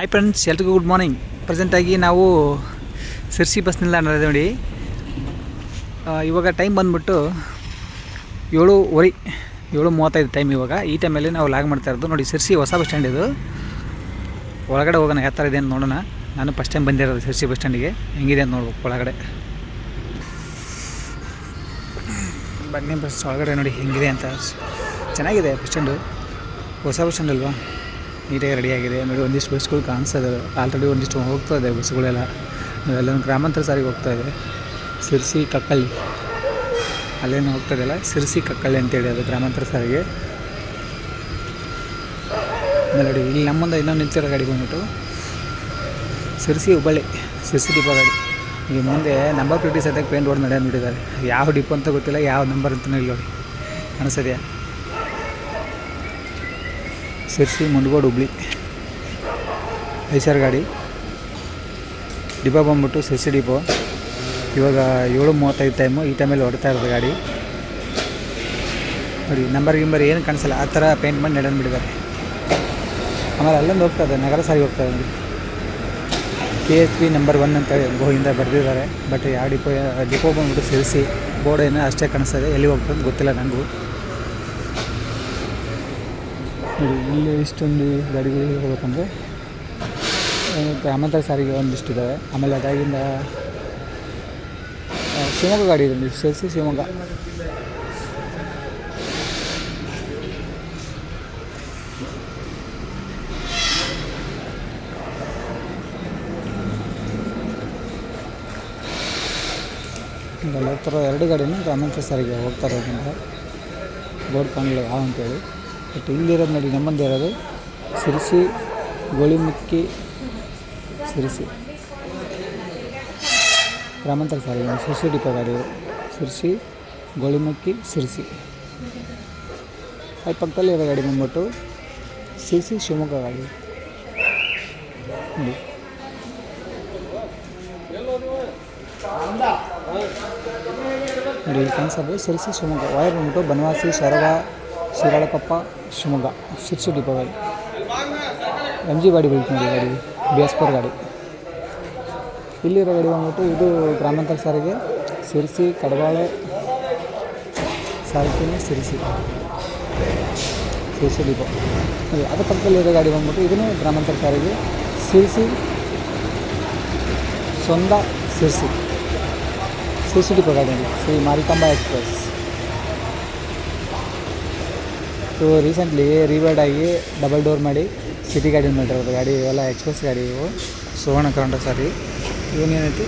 Hi friends ಎಲ್ರಿಗೂ good morning ಪ್ರೆಸೆಂಟಾಗಿ ನಾವು ಸಿರ್ಸಿ ಬಸ್ ನಿಲ್ದಾಣ ನೋಡಿ. ಇವಾಗ ಟೈಮ್ ಬಂದ್ಬಿಟ್ಟು ಏಳುವರೆ ಏಳು ಮೂವತ್ತೈದು ಟೈಮ್ ಇವಾಗ. ಈ ಟೈಮಲ್ಲಿ ನಾವು ಲಾಗ್ ಮಾಡ್ತಾ ಇರೋದು. ನೋಡಿ ಸಿರ್ಸಿ ಹೊಸ ಬಸ್ ಸ್ಟ್ಯಾಂಡ್ ಇದು. ಒಳಗಡೆ ಹೋಗೋಣ, ಯಾವ ಥರ ಇದೆ ಅಂತ ನೋಡೋಣ. ನಾನು ಫಸ್ಟ್ ಟೈಮ್ ಬಂದಿರೋದು ಸಿರ್ಸಿ ಬಸ್ ಸ್ಟ್ಯಾಂಡಿಗೆ ಹೆಂಗಿದೆ ಅಂತ ನೋಡ್ಬೇಕು ಒಳಗಡೆ. ಬನ್ನಿ ಬಸ್ ಒಳಗಡೆ ನೋಡಿ, ಹೆಂಗಿದೆ ಅಂತ. ಚೆನ್ನಾಗಿದೆ ಬಸ್ ಸ್ಟ್ಯಾಂಡು ಹೊಸ ಬಸ್ ಸ್ಟ್ಯಾಂಡ್ ಅಲ್ವಾ? ನೀಟಾಗಿ ರೆಡಿಯಾಗಿದೆ. ನೋಡಿ ಒಂದಿಷ್ಟು ಬಸ್ಗಳು ಕಾಣಿಸ್ತದೆ ಆಲ್ರೆಡಿ ಒಂದಿಷ್ಟು ಹೋಗ್ತಾ ಇದೆ ಬಸ್ಗಳೆಲ್ಲ ನಾವೆಲ್ಲ ಗ್ರಾಮಾಂತರ ಸಾರಿಗೆ ಹೋಗ್ತಾ ಇದೆ. ಸಿರ್ಸಿ ಕಕ್ಕಳ್ಳಿ. ಅಲ್ಲೇನು ಹೋಗ್ತಾ ಇದೆಯಲ್ಲ? ಸಿರ್ಸಿ ಕಕ್ಕಳ್ಳಿ ಅಂತೇಳಿ ಅದು ಗ್ರಾಮಾಂತರ ಸಾರಿಗೆ. ಆಮೇಲೆ ನೋಡಿ, ಇಲ್ಲಿ ನಮ್ಮಂದ ಮುಂದೆ ಇನ್ನೊಂದು ನಿಂತಿರೋ ಗಾಡಿ ಬಂದ್ಬಿಟ್ಟು ಸಿರ್ಸಿ ಹುಬ್ಬಳ್ಳಿ, ಸಿರ್ಸಿ ಡಿಪೋ ಗಾಡಿ. ಈಗ ಮುಂದೆ ನಂಬರ್ ಪ್ಲೇಟಿಸ್ ಸದ್ಯಕ್ಕೆ ಪೇಂಟ್ ಹೊಡೆದು ನಡೆಯೋದು ಬಿಟ್ಟಿದ್ದಾರೆ ಯಾವ ಡಿಪೋ ಅಂತ ಗೊತ್ತಿಲ್ಲ, ಯಾವ ನಂಬರ್ ಅಂತಲೂ ಇಲ್ಲ ನೋಡಿ. ಸಿರ್ಸಿ ಮುಂಡ್ಗೋಡು ಹುಬ್ಳಿ. ಐಸರ್ ಗಾಡಿ. ಡಿಪೋ ಬಂದ್ಬಿಟ್ಟು ಸಿರ್ಸಿ ಡಿಪೋ. ಇವಾಗ ಏಳು ಮೂವತ್ತೈದು ಟೈಮು ಈ ಟೈಮಲ್ಲಿ ಹೊಡ್ತಾ ಇರೋದು ಗಾಡಿ. ನೋಡಿ ನಂಬರ್ ಗಿಂಬರ್ ಏನು ಕಾಣಿಸಲ್ಲ. ಆ ಥರ ಪೇಂಟ್ ಮಾಡಿ ನಡೆದು ಬಿಟ್ಟಿದ್ದಾರೆ. ಆಮೇಲೆ ಅಲ್ಲೊಂದು ಹೋಗ್ತಾ ಇದೆ, ನಗರ ಸಾರಿಗೆ ಹೋಗ್ತಾ ಇದೆ. K S P number one ಅಂತೇಳಿ ಗೋಯಿಂದ ಬರೆದಿದ್ದಾರೆ. ಬಟ್ ಯಾವ ಡಿಪೋ ಡಿಪೋ ಬಂದ್ಬಿಟ್ಟು ಸಿರಿಸಿ. ಬೋರ್ಡ್ ಏನೋ ಅಷ್ಟೇ ಕಾಣಿಸ್ತದೆ ಎಲ್ಲಿ ಹೋಗ್ತದೆ ಗೊತ್ತಿಲ್ಲ ನನಗೂ. ನೋಡಿ, ಇಲ್ಲಿ ಇಷ್ಟೊಂದು ಗಾಡಿಗಳು ಹೋಗ್ಬೇಕಂದ್ರೆ ಏನು ಗ್ರಾಮಾಂತರ ಸಾರಿಗೆ ಒಂದಿಷ್ಟು ಇದ್ದಾವೆ ಆಮೇಲೆ ಅದಾಗಿಂದ ಶಿವಮೊಗ್ಗ ಗಾಡಿ ಇದೆ ನೋಡಿ ಸಿರಿಸಿ ಶಿವಮೊಗ್ಗ. ಎಲ್ಲ ಥರ ಎರಡು ಗಾಡಿನೂ ಗ್ರಾಮಾಂತರ ಸಾರಿಗೆ ಹೋಗ್ತಾ ಇರೋದ್ರಿಂದ ಬೋರ್ಡ್ ಕಾಣಲಿಲ್ಲ ಯಾವ ಅಂತೇಳಿ ಬಟ್ ಇಲ್ಲಿರೋದು ನೋಡಿ ನಮ್ಮಂದು ಇರೋದು ಸಿರಿಸಿ, ಗೋಳಿಮುಕ್ಕಿ, ಸಿರಿಸಿ. ಗ್ರಾಮಾಂತರ ಸಾರಿಗೆ ಸಿರಿಸಿ ಡಿಪೋ ಗಾಡಿ ಸಿರಿಸಿ, ಗೋಳಿಮಕ್ಕಿ, ಸಿರಿಸಿ. ಅಲ್ಲಿ ಪಕ್ಕದಲ್ಲಿ ಇರೋ ಗಾಡಿ ಬಂದ್ಬಿಟ್ಟು ಸಿರಿಸಿ ಶಿವಮೊಗ್ಗ ಗಾಡಿ. ನೋಡಿ. ನೋಡಿ ಸಿರಿಸಿ ಶಿವಮೊಗ್ಗ. ವೈರ್ ಬಂದ್ಬಿಟ್ಟು ಬನವಾಸಿ ಸೊರಗ ಶಿರಾಳಕೊಪ್ಪ, ಶಿವಮೊಗ್ಗ, ಶಿರ್ಸಿ ಡಿಪೋ ಗಾಡಿ. ಎಂ ಜಿ ಗಾಡಿ ಬೀಳ್ತು ನೋಡಿ ಗಾಡಿ ಬಿ ಎಸ್ ಫೋರ್ ಗಾಡಿ. ಇಲ್ಲಿರೋ ಗಾಡಿ ಬಂದ್ಬಿಟ್ಟು ಇದು ಗ್ರಾಮಾಂತರ ಸಾರಿಗೆ ಸಿರಿಸಿ ಕಡವಾಳೆ ಸಾರಿಗೆ ಸಿರಿಸಿ ಸಿರಿಸಿ ಡಿಪೋ. ಅದ್ರ ಪಕ್ಕದಲ್ಲಿರೋ ಗಾಡಿ ಬಂದ್ಬಿಟ್ಟು ಇದನ್ನು ಗ್ರಾಮಾಂತರ ಸಾರಿಗೆ ಸಿರಿಸಿ ಸೊಂದ ಸಿರ್ಸಿ ಸಿರ್ಸಿ ಡಿಪೋ ಗಾಡಿ. ಶ್ರೀ ಮಾರಿಕಾಂಬಾ ಎಕ್ಸ್ಪ್ರೆಸ್. ಇದು ರೀಸೆಂಟ್ಲಿ ರಿವೈಡ್ ಆಗಿ ಡಬಲ್ ಡೋರ್ ಮಾಡಿ ಸಿಟಿ ಗಾಡಿ ಮಾಡಿರೋದು. ಗಾಡಿ ಇವೆಲ್ಲ ಎಕ್ಸ್ಪ್ರೆಸ್ ಗಾಡಿ ಇವು. ಸುವರ್ಣ ಕರ್ನಾಟಕ ಸಾರಿ. ಇವನೇನೈತಿ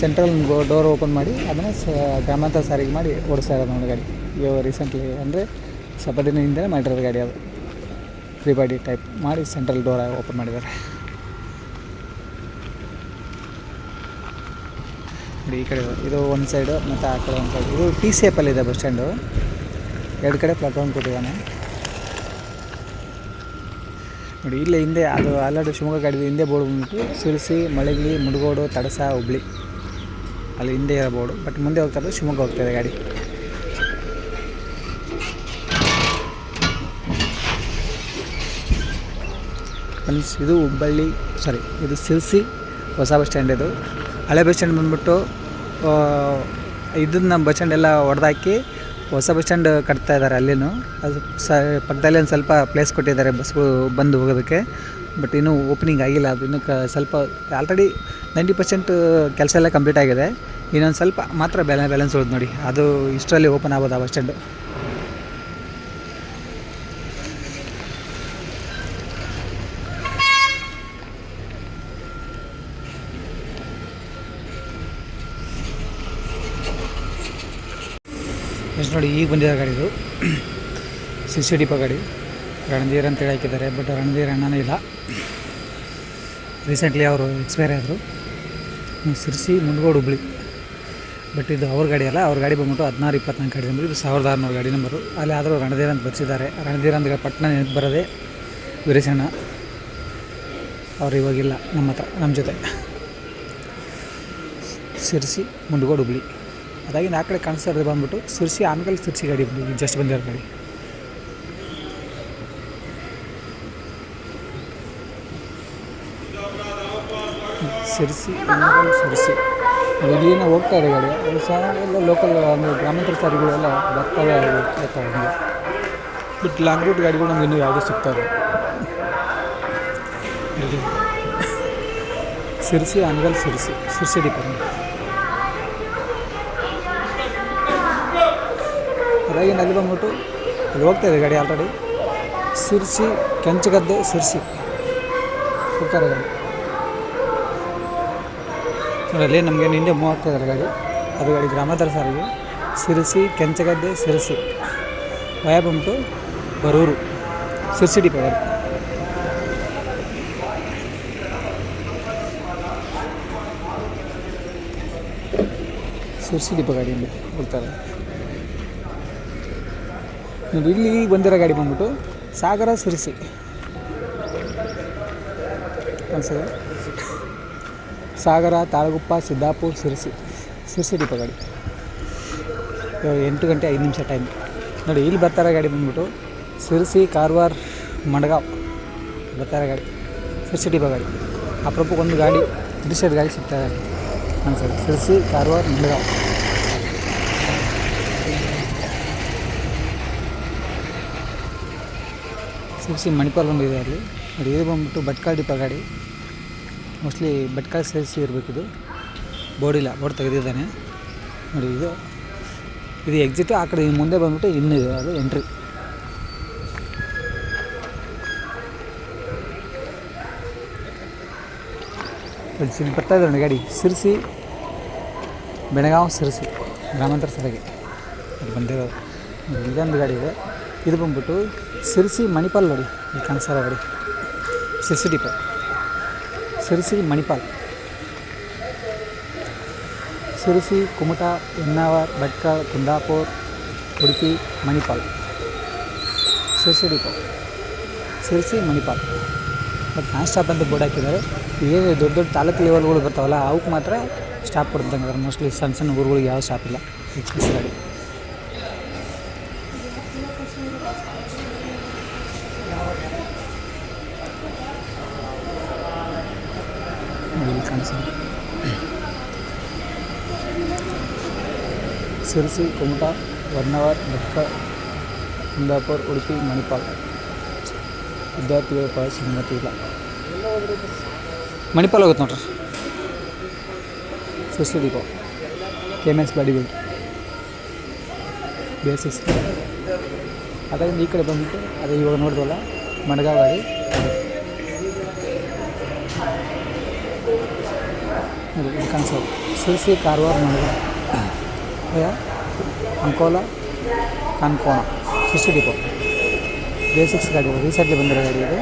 ಸೆಂಟ್ರಲ್ ಡೋರ್ ಓಪನ್ ಮಾಡಿ ಅದನ್ನು ಸ, ಗ್ರಾಮಾಂತರ ಸಾರಿಗೆ ಮಾಡಿ ಓಡಿಸ್ತಾ ಇರೋದು ನೋಡಿ ಗಾಡಿ. ಇವು ರೀಸೆಂಟ್ಲಿ ಅಂದರೆ ಸ್ವಲ್ಪ ದಿನದಿಂದಲೇ ಮಾಡಿರೋದು ಗಾಡಿ ಅದು. ಫ್ರೀ ಬಾಡಿ ಟೈಪ್ ಮಾಡಿ ಸೆಂಟ್ರಲ್ ಡೋರ್ ಓಪನ್ ಮಾಡಿದ್ದಾರೆ. ನೋಡಿ ಈ ಕಡೆ ಇದು ಒಂದು ಸೈಡು ಮತ್ತು ಆ ಕಡೆ ಒಂದು ಸೈಡ್ ಇದು ಟಿ ಸೇಪಲ್ಲಿದೆ ಬಸ್ ಸ್ಟ್ಯಾಂಡು ಎರಡು ಕಡೆ ಪ್ಲಾಟ್ಫಾರ್ಮ್ ಕೊಟ್ಟಿದ್ದಾನೆ. ನೋಡಿ, ಇಲ್ಲೇ ಹಿಂದೆ ಅದು ಆಲ್ರೆಡಿ ಶಿವಮೊಗ್ಗ ಗಾಡಿ ಹಿಂದೆ ಬೋರ್ಡ್ ಬಂದ್ಬಿಟ್ಟು ಸಿರಿಸಿ ಮಳಗಿ ಮುಡುಗೋಡು, ತಡಸ, ಹುಬ್ಳಿ. ಅಲ್ಲಿ ಹಿಂದೆ ಇರೋ ಬಟ್ ಮುಂದೆ ಹೋಗ್ತಾ ಇರೋದು ಶಿವಮೊಗ್ಗ ಹೋಗ್ತಾಯಿದೆ ಗಾಡಿ. ಫ್ರೆಂಡ್ಸ್ ಇದು ಹುಬ್ಬಳ್ಳಿ ಸಾರಿ ಇದು ಸಿರಿಸಿ ಹೊಸ ಬಸ್ ಸ್ಟ್ಯಾಂಡ್ ಇದು. ಹಳೆ ಬಸ್ ಸ್ಟ್ಯಾಂಡ್ ಬಂದ್ಬಿಟ್ಟು ಇದನ್ನ ಬಸ್ ಸ್ಟ್ಯಾಂಡ್ ಎಲ್ಲ ಹೊಡೆದಾಕಿ ಹೊಸ ಬಸ್ ಸ್ಟ್ಯಾಂಡ್ ಕಟ್ತಾ ಇದ್ದಾರೆ ಅಲ್ಲಿನೂ. ಅದು ಸ, ಪಕ್ಕದಲ್ಲಿ ಒಂದು ಸ್ವಲ್ಪ ಪ್ಲೇಸ್ ಕೊಟ್ಟಿದ್ದಾರೆ ಬಸ್ಗಳು ಬಂದು ಹೋಗೋದಕ್ಕೆ. ಬಟ್ ಇನ್ನೂ ಓಪನಿಂಗ್ ಆಗಿಲ್ಲ, ಅದು ಇನ್ನೂ ಕ, ಸ್ವಲ್ಪ ಆಲ್ರೆಡಿ ನೈಂಟಿ ಪರ್ಸೆಂಟ್ ಕೆಲಸ ಎಲ್ಲ ಕಂಪ್ಲೀಟ್ ಆಗಿದೆ. ಇನ್ನೊಂದು ಸ್ವಲ್ಪ ಮಾತ್ರ ಬ್ಯಾಲೆ ಬ್ಯಾಲೆನ್ಸ್ ಉಳಿದು ನೋಡಿ. ಅದು ಇಷ್ಟರಲ್ಲಿ ಓಪನ್ ಆಗೋದು ಆ ಬಸ್ ಸ್ಟ್ಯಾಂಡು. ನೋಡಿ, ಈಗ ಬಂದಿರೋ ಗಾಡಿ ಇದು. ಸಿ ಸಿ ಡಿಪೋ ಗಾಡಿ. ರಣಧೀರ್ ಅಂತೇಳಿ ಹಾಕಿದ್ದಾರೆ, ಬಟ್ ರಣಧೀರ್ ಅಣ್ಣನೇ ಇಲ್ಲ. ರೀಸೆಂಟ್ಲಿ ಅವರು ಎಕ್ಸ್ಪೈರ್ ಆದರು. ಸಿರ್ಸಿ ಮುಂಡ್ಗೋಡು ಹುಬ್ಳಿ. ಬಟ್ ಇದು ಅವ್ರ ಗಾಡಿ ಅಲ್ಲ, ಅವ್ರ ಗಾಡಿ ಬಂದ್ಬಿಟ್ಟು ಹದಿನಾರು, ಇಪ್ಪತ್ನಾಲ್ಕು ಗಾಡಿ ನಂಬರ್ ಇದು ಸಾವಿರದ ಆರುನೂರು ಗಾಡಿ ನಂಬರು ಅಲ್ಲಿ ಆದರೂ ರಣಧೀರ್ ಅಂತ ಬರ್ಸಿದ್ದಾರೆ. ರಣಧೀರ್ ಅಂತ ಪಟ್ಟಣ ನೆನಪು ಬರೋದೇ ವೀರೇಶಣ್ಣ ಅವ್ರು ಇವಾಗಿಲ್ಲ, ನಮ್ಮ ಹತ್ರ, ನಮ್ಮ ಜೊತೆ. ಸಿರ್ಸಿ ಮುಂಡ್ಗೋಡು ಹುಬ್ಳಿ. ಅದಾಗಿಂದ ಆ ಕಡೆ ಕಾಣಿಸ್ತಾ ಬಂದ್ಬಿಟ್ಟು ಸಿರ್ಸಿ, ಆಮೇಲೆ ಸಿರ್ಸಿ ಗಾಡಿ ಜಸ್ಟ್ ಬಂದಿರೋ ಗಾಡಿ. ಸಿರ್ಸಿ ಎಣ್ಣೆಗಾಲ್ ಸಿರ್ಸಿ. ಇಲ್ಲಿನ ಹೋಗ್ತಾ ಇದೆ ಗಾಡಿ, ಅದು ಸಹ ಎಲ್ಲ ಲೋಕಲ್ ಅಂದರೆ ಗ್ರಾಮಾಂತರ ಸಾರಿಗಳೆಲ್ಲ ಬರ್ತವೆ ಹೋಗ್ತಾ ಹಂಗೆ. ಬಟ್ ಲಾಂಗ್ ರೂಟ್ ಗಾಡಿಗಳು ನಮ್ಗೆ ಇನ್ನೂ ಯಾವುದೂ ಸಿಗ್ತವೆ ಸಿರಿಸಿ ಅನ್ಗಲ್ ಸಿರಿಸಿ, ಸಿರ್ಸಿ ಡಿಪೆಂಡ್ ಅದಾಗಿನ ಅಲ್ಲಿ ಬಂದ್ಬಿಟ್ಟು ಅಲ್ಲಿ ಹೋಗ್ತಾ ಇದೆ ಗಾಡಿ ಆಲ್ರೆಡಿ ಸಿರ್ಸಿ, ಕೆಂಚಗದ್ದೆ, ಸಿರ್ಸಿ. ಹೋಗ್ತಾರೆ ಗಾಡಿ. ನೋಡಿ ನಮಗೆ ನಿಂದೆ ಮೂವ್ ಆಗ್ತಾ ಗಾಡಿ. ಅದು ಗಾಡಿ ಗ್ರಾಮಾಂತರ ಸಾರಿಗೆ ಸಿರಿಸಿ, ಕೆಂಚಗದ್ದೆ, ಸಿರಿಸಿ. ವಯ ಬಂದ್ಬಿಟ್ಟು ಬರೂರು. ಸಿರ್ಸಿ ಡಿಪೋ ಗಾಡಿ ಸಿರ್ಸಿ ಡಿಪೋ ಗಾಡಿಯಲ್ಲಿ ಹೋಗ್ತಾರೆ ನೋಡಿ, ಇಲ್ಲಿ ಬಂದಿರೋ ಗಾಡಿ ಬಂದ್ಬಿಟ್ಟು ಸಾಗರ ಸಿರಿಸಿ. ಅನ್ಸದೆ ಸಾಗರ, ತಾಳಗುಪ್ಪ, ಸಿದ್ದಾಪುರ, ಸಿರಿಸಿ. ಸಿರಿಸಿ ಡಿಪೋ ಗಾಡಿ. ಇವಾಗ ಎಂಟು ಗಂಟೆ ಐದು ನಿಮಿಷ ಟೈಮ್ ನೋಡಿ, ಇಲ್ಲಿ ಬರ್ತಾರೆ ಗಾಡಿ ಬಂದ್ಬಿಟ್ಟು ಸಿರಿಸಿ, ಕಾರವಾರ, ಮಡ್ಗಾವ್. ಬರ್ತಾರೆ ಗಾಡಿ. ಸಿರ್ಸಿ ಡಿಪೋ ಗಾಡಿ. ಅಪರೂಪಕ್ಕೆ ಒಂದು ಗಾಡಿ ರಿಷಡ್ ಗಾಡಿ ಸಿಗ್ತಾರೆ ಅನ್ಸದೆ ಸಿರಿಸಿ, ಕಾರವಾರ, ಮಡ್ಗಾವ್. ಸಿರ್ಸಿ ಮಣಿಪಾಲಂ ಇದೆ ಅಲ್ಲಿ. ನೋಡಿ ಇದು ಬಂದ್ಬಿಟ್ಟು ಭಟ್ಕಳ ಡಿಪೋ ಗಾಡಿ ಮೋಸ್ಟ್ಲಿ ಭಟ್ಕಳ ಸೇರಿಸಿ ಇರಬೇಕಿದು ಬೋರ್ಡಿಲ್ಲ ಬೋರ್ಡ್ ತೆಗೆದಿದ್ದಾನೆ. ನೋಡಿ ಇದು. ಇದು ಎಕ್ಸಿಟ್ ಆ ಕಡೆ ಮುಂದೆ ಬಂದ್ಬಿಟ್ಟು ಇನ್ನಿದೆ ಅದು ಎಂಟ್ರಿ ಬರ್ತಾ ಇದೆ ಗಾಡಿ. ಸಿರಿಸಿ, ಬೆಳಗಾವ್, ಸಿರಿಸಿ. ಗ್ರಾಮಾಂತರ ಸಾರಿಗೆ ಬಂದಿರೋದು. ಇದೊಂದು ಗಾಡಿ ಇದೆ. ಇದು ಬಂದ್ಬಿಟ್ಟು ಸಿರಿಸಿ ಮಣಿಪಾಲ್ ನೋಡಿ, ಇಲ್ಲಿ ಕಾಣಿಸ್ತಾರ ನೋಡಿ Sirsi depot. Sirsi Manipal. Sirsi, Kumta Honnavar Bhatkal, Kundapur, Udupi, Manipal. Sirsi depot. Sirsi Manipal. But non stop ಅಂತ ಬೋರ್ಡ್ ಹಾಕಿದ್ದಾರೆ. ಏನು ದೊಡ್ಡ ದೊಡ್ಡ ತಾಲೂಕು ಲೆವೆಲ್ಗಳು ಬರ್ತಾವಲ್ಲ ಅವಕ್ಕೆ ಮಾತ್ರ ಸ್ಟಾಪ್ ಕೊಡ್ತಂಗೆ ಮೋಸ್ಟ್ಲಿ ಸಣ್ಣ ಸಣ್ಣ ಊರುಗಳಿಗೆ ಯಾವ ಸ್ಟಾಪ್ ಇಲ್ಲ ಕಾಣಿಸ್ತಿದೆ ಸಿರಿಸಿ, ಕುಮಟಾ, ಹೊನ್ನಾವರ್ ಭಟ್ಕಳ ಕುಂದಾಪುರ, ಉಡುಪಿ, ಮಣಿಪಾಲ್. ವಿದ್ಯಾರ್ಥಿಗಳ ಪಾಸ್ ಅನುಮತಿ ಇಲ್ಲ. ಮಣಿಪಾಲ್ ಹೋಗುತ್ತೆ ನೋಡ್ರಿ. ಸಿರ್ಸಿ ದೀಪ. K M S body build. Basis ಅದರಿಂದ ಈ ಕಡೆ ಬಂದ್ಬಿಟ್ಟು ಅದೇ ಇವಾಗ ನೋಡಿದ್ವಲ್ಲ ನೋಡಿ, ಇದು ಕಾಣಿಸೋದು ಸಿರ್ಸಿ ಕಾರವಾರ ಅಯ್ಯ ಅಂಕೋಲ, ಕಾನ್ಕೋಣ, ಶಿಶು ಡಿಪೋ. ಬೇಸಿಕ್ಸ್ ಗಾಡಿ ರೀಸೆಂಟ್ಲಿ ಬಂದಿರೋ ಗಾಡಿ ಇದು.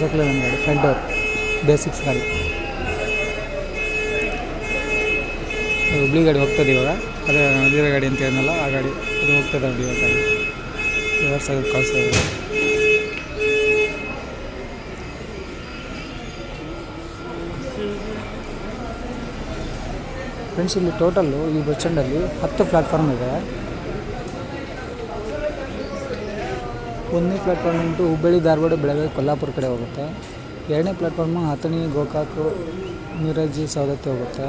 ಜಕ್ಲೆ ಬಂದ ಗಾಡಿ ಫ್ರಂಟ್ ಡೋರ್ ಬೇಸಿಕ್ಸ್ ಗಾಡಿ. ಹುಬ್ಳಿ ಗಾಡಿ ಹೋಗ್ತದೆ ಇವಾಗ. ಅದೇ ನದಿರ ಗಾಡಿ ಅಂತ ಏನಲ್ಲ ಆ ಗಾಡಿ ಅದು ಹೋಗ್ತದೆ ಇವಾಗ ಗಾಡಿ. ರಿವರ್ಸ್ ಆಗಿ ಕಳಿಸ್ತಾ ಫ್ರೆಂಡ್ಸ್ ಇಲ್ಲಿ ಟೋಟಲ್ಲು ಈ ಬಸ್ ಸ್ಟ್ಯಾಂಡಲ್ಲಿ ಹತ್ತು ಪ್ಲ್ಯಾಟ್ಫಾರ್ಮ್ ಇದೆ. ಒಂದನೇ ಪ್ಲ್ಯಾಟ್ಫಾರ್ಮ್ ಬಂದು ಹುಬ್ಬಳ್ಳಿ, ಧಾರವಾಡ, ಬೆಳಗಾವಿ, ಕೊಲ್ಲಾಪುರ ಕಡೆ ಹೋಗುತ್ತೆ. ಎರಡನೇ ಪ್ಲ್ಯಾಟ್ಫಾರ್ಮು ಹತ್ತನಿ ಗೋಕಾಕು ಮಿರಜಿ ಸವದತ್ತಿ ಹೋಗುತ್ತೆ.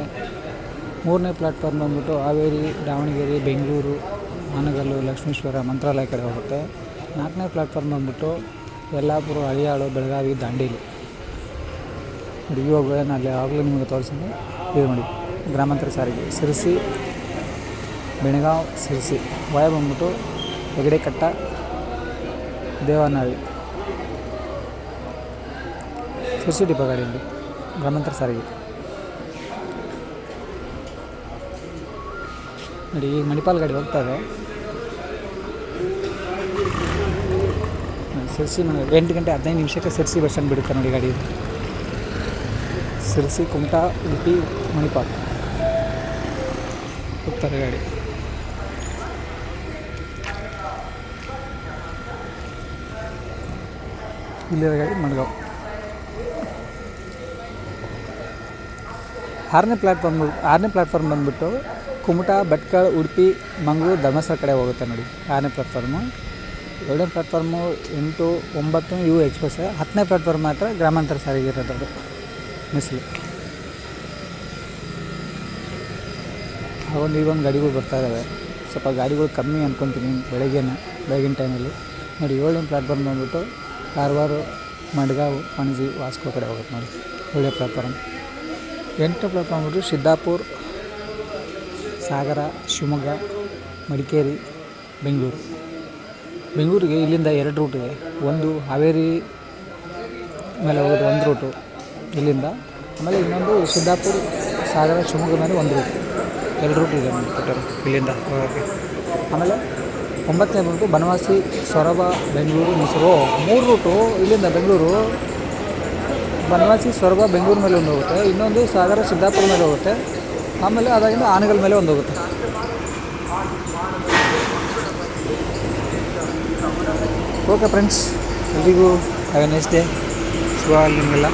ಮೂರನೇ ಪ್ಲ್ಯಾಟ್ಫಾರ್ಮ್ ಬಂದ್ಬಿಟ್ಟು ಹಾವೇರಿ, ದಾವಣಗೆರೆ, ಬೆಂಗಳೂರು ಹಾನಗಲ್ಲು ಲಕ್ಷ್ಮೇಶ್ವರ ಮಂತ್ರಾಲಯ ಕಡೆ ಹೋಗುತ್ತೆ. ನಾಲ್ಕನೇ ಪ್ಲ್ಯಾಟ್ಫಾರ್ಮ್ ಬಂದ್ಬಿಟ್ಟು ಯಲ್ಲಾಪುರ, ಹಳಿಯಾಳು, ಬೆಳಗಾವಿ, ದಾಂಡೇಲಿ. ನೋಡಿ ಇವಾಗ ನಾನು ಆಗಲೇ ನಿಮಗೆ ತೋರಿಸಿದ್ದೆ ಇದು ನೋಡಿ. ಗ್ರಾಮಾಂತರ ಸಾರಿಗೆ, ಸಿರಿಸಿ, ಬೆಣಗಾವ್, ಸಿರಿಸಿ ವಾಯ ಬಂದ್ಬಿಟ್ಟು ಹೆಗಡೆಕಟ್ಟ, ದೇವನಹಳ್ಳಿ. ಸಿರ್ಸಿ ಡಿಪೋ ಗಾಡಿಯಲ್ಲಿ ಗ್ರಾಮಾಂತರ ಸಾರಿಗೆ. ನೋಡಿ ಈಗ ಮಣಿಪಾಲ್ ಗಾಡಿ ಸಿರ್ಸಿ ಮನೆ, ಎಂಟು ಗಂಟೆ ಹದಿನೈದು ನಿಮಿಷಕ್ಕೆ ಸಿರ್ಸಿ ಬಸ್ ಸ್ಟ್ಯಾಂಡ್ ಬಿಡುತ್ತೆ ನೋಡಿ ಗಾಡಿ. ಸಿರ್ಸಿ, ಕುಮಟಾ, ಉಡುಪಿ, ಮಣಿಪಾಲ್. ಹೋಗ್ತಾರೆ ಗಾಡಿ. ಇಲ್ಲಿರೋ ಗಾಡಿ ಮಡ್ಗಾವ್. ಆರನೇ ಪ್ಲ್ಯಾಟ್ಫಾರ್ಮ್ ಆರನೇ ಪ್ಲ್ಯಾಟ್ಫಾರ್ಮ್ ಬಂದುಬಿಟ್ಟು ಕುಮಟಾ, ಭಟ್ಕಳ, ಉಡುಪಿ, ಮಂಗಳೂರು, ಧರ್ಮಸ್ಥಳ ಕಡೆ ಹೋಗುತ್ತೆ ನೋಡಿ. ಆರನೇ ಪ್ಲ್ಯಾಟ್ಫಾರ್ಮು ಏಳನೇ ಪ್ಲಾಟ್ಫಾರ್ಮು ಎಂಟು ಒಂಬತ್ತು ಇವು ಎಕ್ಸ್ಪ್ರೆಸ್ ಹತ್ತನೇ ಪ್ಲಾಟ್ಫಾರ್ಮ್ ಮಾತ್ರ ಗ್ರಾಮಾಂತರ ಸಾರಿಗೆ ಇರೋದು ಅದು. ಮಿಸ್ಲು ಆಗೊಂದು ಈಗೊಂದು ಗಾಡಿಗಳು ಬರ್ತಾ ಇದ್ದಾವೆ ಸ್ವಲ್ಪ ಗಾಡಿಗಳು ಕಮ್ಮಿ ಅಂದ್ಕೊತೀನಿ ಬೆಳಗ್ಗೆನೇ, ಬೆಳಗಿನ ಟೈಮಲ್ಲಿ ನೋಡಿ, ಏಳನೇ ಪ್ಲಾಟ್ಫಾರ್ಮ್ ಬಂದ್ಬಿಟ್ಟು ಕಾರವಾರ ಮಡ್ಗಾಂವ್, ಪಣಜಿ, ವಾಸ್ಕೋ ಕಡೆ ಹೋಗುತ್ತೆ ನೋಡಿ. ಏಳನೇ ಪ್ಲಾಟ್ಫಾರ್ಮ್ ಎಂಟನೇ ಪ್ಲಾಟ್ಫಾರ್ಮ್ ಬಂದ್ಬಿಟ್ಟು ಸಿದ್ದಾಪುರ, ಸಾಗರ, ಶಿವಮೊಗ್ಗ, ಮಡಿಕೇರಿ, ಬೆಂಗಳೂರು. ಬೆಂಗಳೂರಿಗೆ ಇಲ್ಲಿಂದ ಎರಡು ರೂಟ್ ಇದೆ. ಒಂದು ಹಾವೇರಿ ಮೇಲೆ ಹೋಗೋದು ಒಂದು ರೂಟು ಇಲ್ಲಿಂದ ಆಮೇಲೆ ಇನ್ನೊಂದು ಸಿದ್ದಾಪುರ, ಸಾಗರ, ಶಿವಮೊಗ್ಗ ಮೇಲೆ ಒಂದು ರೂಟ್ ರೂಟ್ ಇದೆ ನೋಡಿ ಇಲ್ಲಿಂದ ಹೋಗೋಕ್ಕೆ ಆಮೇಲೆ ಒಂಬತ್ತನೇ ರೂಟು ಬನವಾಸಿ, ಸೊರಬ, ಬೆಂಗಳೂರು, ಮೈಸೂರು. ಮೂರು ರೂಟು ಇಲ್ಲಿಂದ ಬೆಂಗಳೂರು. ಬನವಾಸಿ, ಸೊರಬ, ಬೆಂಗಳೂರು ಮೇಲೆ ಒಂದು ಹೋಗುತ್ತೆ. ಇನ್ನೊಂದು ಸಾಗರ, ಸಿದ್ದಾಪುರ ಮೇಲೆ ಹೋಗುತ್ತೆ. ಆಮೇಲೆ ಅದಾಗಿಂದ ಆನೆಗಳ ಮೇಲೆ ಒಂದು ಹೋಗುತ್ತೆ. ಓಕೆ ಫ್ರೆಂಡ್ಸ್ ಎಲ್ರಿಗೂ ಹ್ಯಾವ್ ಎ ನೈಸ್ ಡೇ ಶುಭ ನಿಮಗೆಲ್ಲ